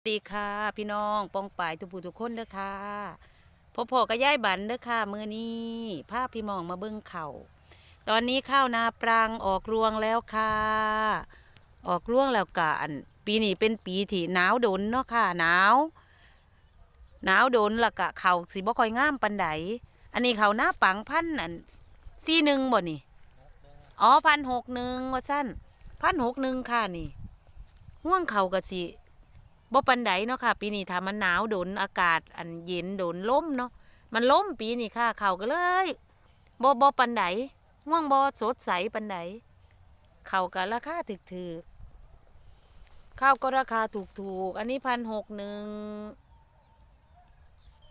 สวัสดีค่ะ พี่น้องปองป่ายทุกผู้ทุกคนเด้อค่ะพ่อพ่อกับยายบันเด้อค่ะมือนี้พาพพี่มองมาเบิ้งเข่าตอนนี้ข้าวนาปรางออกรวงแล้วค่ะ ออกรวงแล้วกะอันปีนี้เป็นปีที่หนาวโดนเนาะค่ะหนาวหนาวโดนละกะเข่าสิบ่ค่อยงามปันไดอันนี้เขาหน้าปังพันอันซี่หนึ่งบ่นี่อ๋อพันหกหนึ่งว่าสั้นพันหกหนึ่งค่ะนี่ห่วงเขากะสิ บ่ปันไดเนาะค่ะ ปีนี้ถ้ามันหนาวโดนอากาศอันเย็นโดนลมเนาะมันล้มปีนี้ค่ะเขาก็เลยบ่บ่ปันไดง่วงบ่สดใสปันไดเขาก็ราคาถูกถูกๆข้าวก็ราคาถูกถูกๆอันนี้พันหกหนึ่ง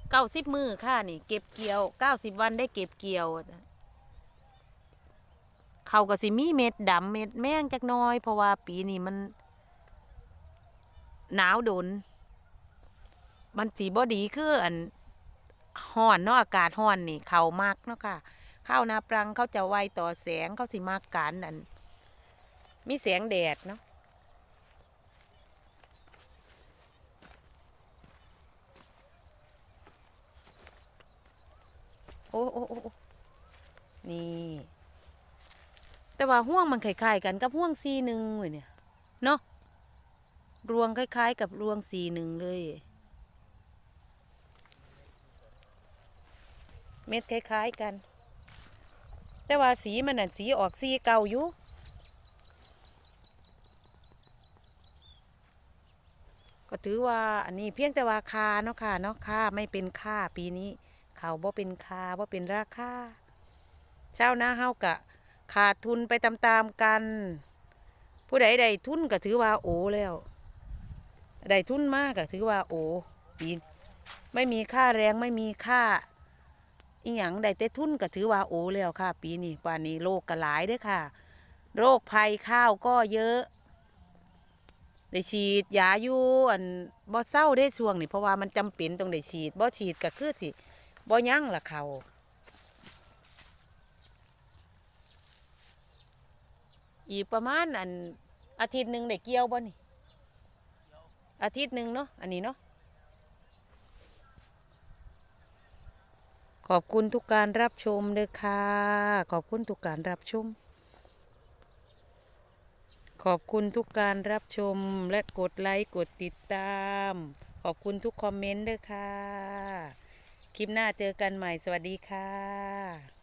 เก้าสิบมือค่ะนี่ เก็บเกี่ยวเก้าสิบวันได้เก็บเกี่ยวเขาก็สิมีเม็ดดำเม็ดแม่งจักน้อย เพราะว่าปีนี้มัน หนาวโดน มันสีบอดีคืออันห้อนเนาะอากาศห้อนนี่ เขามากเนาะค่ะ ข้าวนาปรังเขาจะไวต่อแสงเขาสิมากการอัน มีแสงแดดเนาะโอ้โอ้โอ้โอ้นี่ แต่ว่าห่วงมันคล้ายๆกันกับห่วงซีหนึ่งเว้ยเนี่ย เนาะ รวงคล้าย ๆ กับรวงสีหนึ่งเลย เม็ดคล้าย ๆ กัน แต่ว่าสีมันน่ะสีออกสีเก่าอยู่ก็ถือว่าอันนี้เพียงแต่ว่าคาเนาะค่ะเนาะค่าไม่เป็นค่าปีนี้ เขาบ่เป็นคาบ่เป็นราคาเช้าวนาเฮากะ ขาดทุนไปตามๆกัน ผู้ใดใดทุนก็ถือว่าโอแล้ว ได้ทุนมากก็ถือว่าโอ้ปีไม่มีค่าแรงไม่มีค่าอีหยังได้แต่ทุนก็ถือว่าโอ้แล้วค่ะ ปีนี้ป่านนี้โรคก็หลายเด้ค่ะ โรคภัยข้าวก็เยอะ ได้ฉีดยาอยู่อันบ่เศร้าได้ช่วงนี้เพราะว่ามันจำเป็นต้องได้ฉีดบ่ฉีดก็คือสิบ่ยั่งละเขาอีกประมาณอันอาทิตย์หนึ่งได้เกี่ยวบ่นี่ อาทิตย์หนึ่งเนาะอันนี้เนาะขอบคุณทุกการรับชมเลยค่ะ ขอบคุณทุกการรับชม ขอบคุณทุกการรับชมและกดไลค์กดติดตาม ขอบคุณทุกคอมเมนต์ด้วยค่ะ คลิปหน้าเจอกันใหม่สวัสดีค่ะ